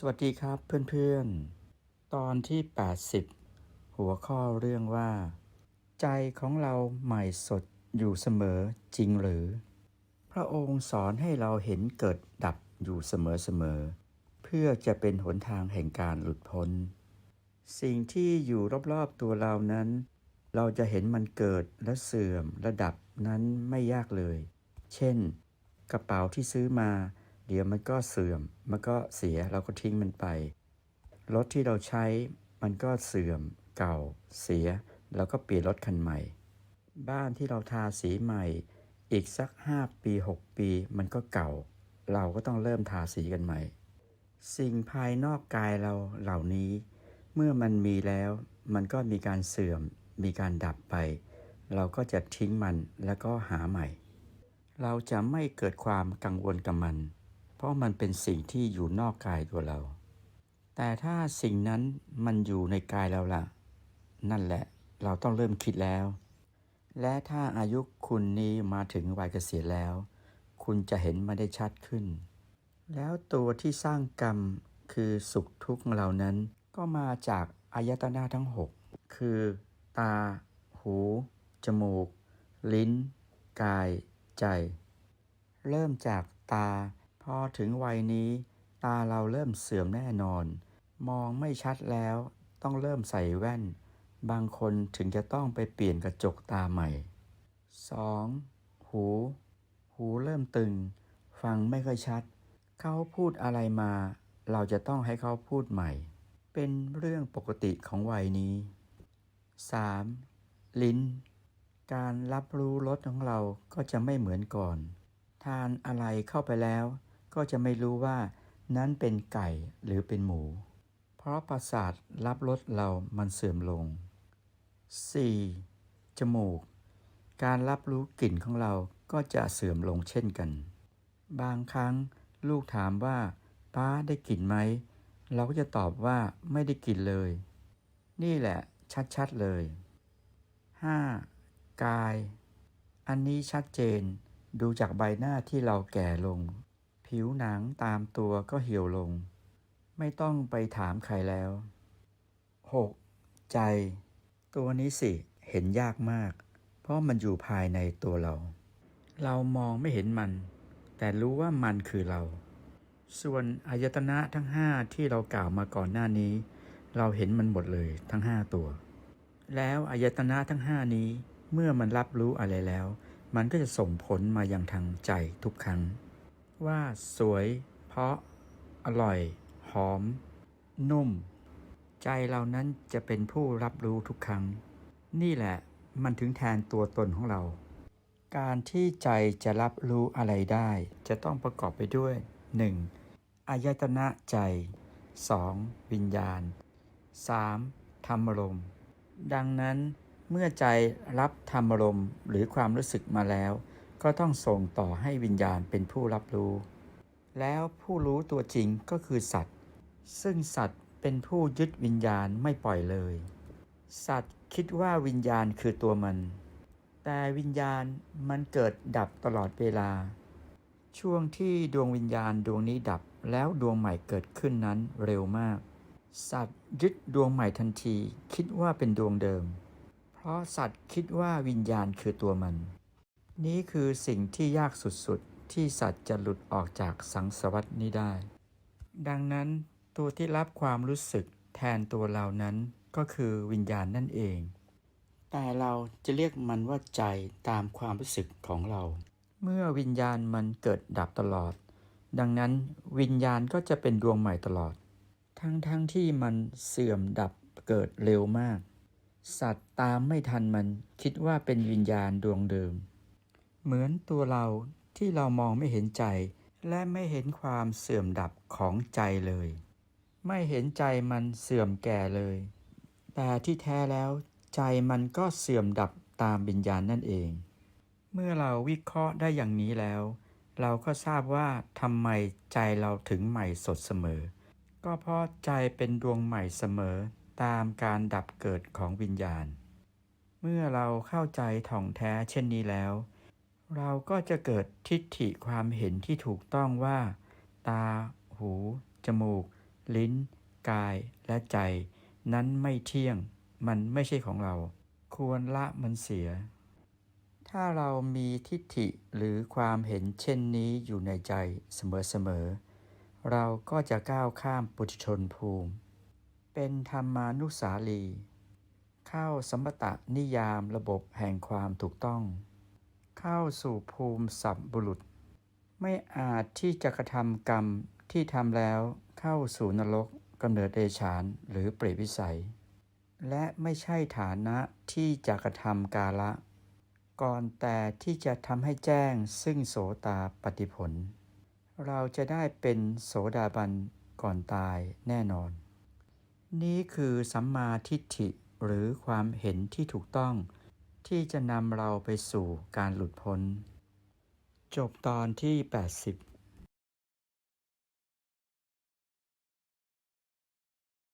สวัสดีครับเพื่อนๆ ตอนที่ 80 หัวข้อเรื่องว่า ใจของเราใหม่สดอยู่เสมอจริงหรือ พระองค์สอนให้เราเห็นเกิดดับอยู่เสมอๆ เพื่อจะเป็นหนทางแห่งการหลุดพ้น สิ่งที่อยู่รอบๆตัวเรานั้น เราจะเห็นมันเกิดและเสื่อมระดับนั้นไม่ยากเลย เช่น กระเป๋าที่ซื้อมา เดี๋ยวมันก็เสื่อม มันก็เสียเราก็ทิ้งมันไป รถที่เราใช้มันก็เสื่อม เก่า เสีย แล้วก็เปลี่ยนรถคันใหม่ บ้านที่เราทาสีใหม่ อีกสัก 5 ปี 6 ปี มันก็เก่า เราก็ต้องเริ่มทาสีกันใหม่ สิ่งภายนอกกายเราเหล่านี้ เมื่อมันมีแล้ว มันก็มีการเสื่อม มีการดับไป เราก็จะทิ้งมันแล้วก็หาใหม่ เราจะไม่เกิดความกังวลกับมัน เพราะมันเป็นสิ่งที่อยู่นอกกายตัวเรา แต่ถ้าสิ่งนั้นมันอยู่ในกายเราล่ะ นั่นแหละเราต้องเริ่มคิดแล้ว และถ้าอายุคุณนี้มาถึงวัยเกษียณแล้ว คุณจะเห็นมันได้ชัดขึ้น แล้วตัวที่สร้างกรรมคือสุขทุกข์ของเรานั้น ก็มาจากอายตนะทั้งหกคือ ตา หู จมูก ลิ้น กาย ใจ เริ่มจากตา พอถึงวัยนี้ ตาเราเริ่มเสื่อมแน่นอน มองไม่ชัดแล้ว ต้องเริ่มใส่แว่น บางคนถึงจะต้องไปเปลี่ยนกระจกตาใหม่ 2. หู หูเริ่มตึง ฟังไม่ค่อยชัด เขาพูดอะไรมา เราจะต้องให้เขาพูดใหม่ เป็นเรื่องปกติของวัยนี้ 3. ลิ้น การรับรู้รสของเราก็จะไม่เหมือนก่อน ทานอะไรเข้าไปแล้ว ก็จะไม่รู้ว่านั้นเป็นไก่หรือเป็นหมู เพราะประสาทรับรสเรามันเสื่อมลง 4. จมูก การรับรู้กลิ่นของเราก็จะเสื่อมลงเช่นกัน บางครั้งลูกถามว่า ป้าได้กลิ่นไหม เราก็จะตอบว่าไม่ได้กลิ่นเลย นี่แหละชัดๆเลย 5. กาย อันนี้ชัดเจนดูจากใบหน้าที่เราแก่ลง ผิวหนังตามตัวก็เหี่ยวลง ไม่ต้องไปถามใครแล้ว 6. ใจ ตัวนี้สิเห็นยากมาก เพราะมันอยู่ภายในตัวเรา เรามองไม่เห็นมัน แต่รู้ว่ามันคือเรา ส่วนอายตนะทั้งห้าที่เรากล่าวมาก่อนหน้านี้ เราเห็นมันหมดเลยทั้งห้าตัว แล้วอายตนะทั้งห้านี้เมื่อมันรับรู้อะไรแล้ว มันก็จะส่งผลมายังทางใจทุกครั้ง ว่าสวย เพราะ อร่อย หอม นุ่ม ใจเรานั้นจะเป็นผู้รับรู้ทุกครั้ง นี่แหละมันถึงแทนตัวตนของเรา การที่ใจจะรับรู้อะไรได้ จะต้องประกอบไปด้วย 1. อายตนะใจ 2. วิญญาณ 3. ธรรมรมดังนั้นเมื่อใจรับธรรมรมหรือความรู้สึกมาแล้ว ก็ต้องส่งต่อให้วิญญาณเป็นผู้รับรู้ แล้วผู้รู้ตัวจริงก็คือสัตว์ ซึ่งสัตว์เป็นผู้ยึดวิญญาณไม่ปล่อยเลย สัตว์คิดว่าวิญญาณคือตัวมัน แต่วิญญาณมันเกิดดับตลอดเวลา ช่วงที่ดวงวิญญาณดวงนี้ดับแล้วดวงใหม่เกิดขึ้นนั้นเร็วมาก สัตว์ยึดดวงใหม่ทันทีคิดว่าเป็นดวงเดิม เพราะสัตว์คิดว่าวิญญาณคือตัวมัน นี้คือสิ่งที่ยากสุดๆ ที่สัตว์จะหลุดออกจากสังสวัฏนี้ได้ ดังนั้นตัวที่รับความรู้สึกแทนตัวเรานั้นก็คือวิญญาณนั่นเอง แต่เราจะเรียกมันว่าใจตามความรู้สึกของเรา เมื่อวิญญาณมันเกิดดับตลอด ดังนั้นวิญญาณก็จะเป็นดวงใหม่ตลอด ทั้งๆทที่มันเสื่อมดับเกิดเร็วมาก สัตว์ตามไม่ทันมันคิดว่าเป็นวิญญาณดวงเดิม เหมือนตัวเราที่เรามองไม่เห็นใจ และไม่เห็นความเสื่อมดับของใจเลย ไม่เห็นใจมันเสื่อมแก่เลย แต่ที่แท้แล้วใจมันก็เสื่อมดับตามวิญญาณนั่นเอง เมื่อเราวิเคราะห์ได้อย่างนี้แล้ว เราก็ทราบว่าทำไมใจเราถึงใหม่สดเสมอ ก็เพราะใจเป็นดวงใหม่เสมอตามการดับเกิดของวิญญาณ เมื่อเราเข้าใจท่องแท้เช่นนี้แล้ว เราก็จะเกิดทิฏฐิความเห็นที่ถูกต้องว่า ตา หู จมูก ลิ้น กาย และใจ นั้นไม่เที่ยง มันไม่ใช่ของเรา ควรละมันเสีย ถ้าเรามีทิฏฐิหรือความเห็นเช่นนี้อยู่ในใจเสมอๆ เราก็จะก้าวข้ามปุถุชนภูมิ เป็นธรรมานุสาลี เข้าสมตะนิยามระบบแห่งความถูกต้อง เข้าสู่ภูมิสัพบุรุษ ไม่อาจที่จะกระทำกรรมที่ทำแล้วเข้าสู่นรกกำเนิดเดชานหรือเปรตวิสัย และไม่ใช่ฐานะที่จะกระทำกาละ ก่อนแต่ที่จะทำให้แจ้งซึ่งโสตาปฏิผล เราจะได้เป็นโสดาบันก่อนตายแน่นอน นี่คือสัมมาทิฏฐิหรือความเห็นที่ถูกต้อง ที่จะนำเราไปสู่การหลุดพ้น จบตอนที่ 80